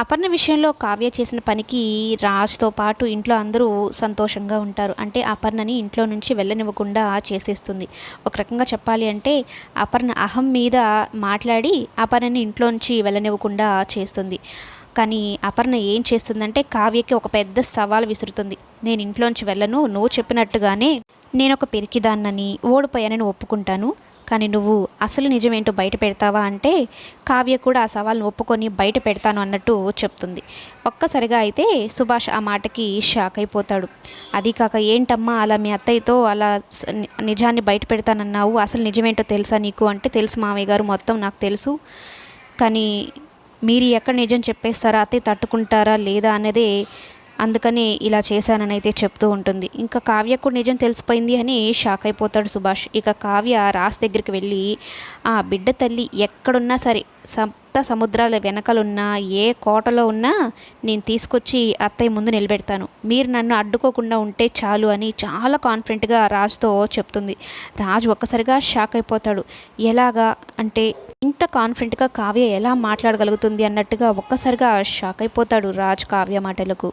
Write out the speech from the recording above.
అపర్ణ విషయంలో కావ్య చేసిన పనికి రాజ్తో పాటు ఇంట్లో అందరూ సంతోషంగా ఉంటారు. అంటే అపర్ణని ఇంట్లో నుంచి వెళ్ళనివ్వకుండా చేసేస్తుంది. ఒక రకంగా చెప్పాలి అంటే అపర్ణ అహం మీద మాట్లాడి అపర్ణని ఇంట్లో నుంచి వెళ్ళనివ్వకుండా చేస్తుంది. కానీ అపర్ణ ఏం చేస్తుందంటే కావ్యకి ఒక పెద్ద సవాల్ విసురుతుంది. నేను ఇంట్లోంచి వెళ్ళను నువ్వు చెప్పినట్టుగానే నేను ఒక పెరికిదాన్నని ఓడిపోయానని ఒప్పుకుంటాను. కానీ నువ్వు అసలు నిజమేంటో బయట పెడతావా అంటే కావ్య కూడా ఆ సవాల్ని ఒప్పుకొని బయట పెడతాను అన్నట్టు చెప్తుంది. ఒక్కసారిగా అయితే సుభాష్ ఆ మాటకి షాక్ అయిపోతాడు. అది కాక ఏంటమ్మా అలా మీ అత్తయ్యతో అలా నిజాన్ని బయట పెడతానన్నావు అసలు నిజమేంటో తెలుసా నీకు అంటే తెలుసు మామయ్య గారు మొత్తం నాకు తెలుసు. కానీ మీరు ఎక్కడ నిజం చెప్పేస్తారా అత్తయ్య తట్టుకుంటారా లేదా అనేది అందుకని ఇలా చేశానని అయితే చెప్తూ ఉంటుంది. ఇంకా కావ్యకు నిజం తెలిసిపోయింది అని షాక్ అయిపోతాడు సుభాష్. ఇక కావ్య రాస్ దగ్గరికి వెళ్ళి ఆ బిడ్డ తల్లి ఎక్కడున్నా సరే సప్త సముద్రాల వెనకలున్నా ఏ కోటలో ఉన్నా నేను తీసుకొచ్చి అత్తయ్య ముందు నిలబెడతాను. మీరు నన్ను అడ్డుకోకుండా ఉంటే చాలు అని చాలా కాన్ఫిడెంట్గా రాజుతో చెప్తుంది. రాజు ఒక్కసారిగా షాక్ అయిపోతాడు. ఎలాగా? అంటే ఇంత కాన్ఫిడెంట్గా కావ్య ఎలా మాట్లాడగలుగుతుంది అన్నట్టుగా ఒక్కసారిగా షాక్ అయిపోతాడు రాజ్ కావ్య మాటలకు.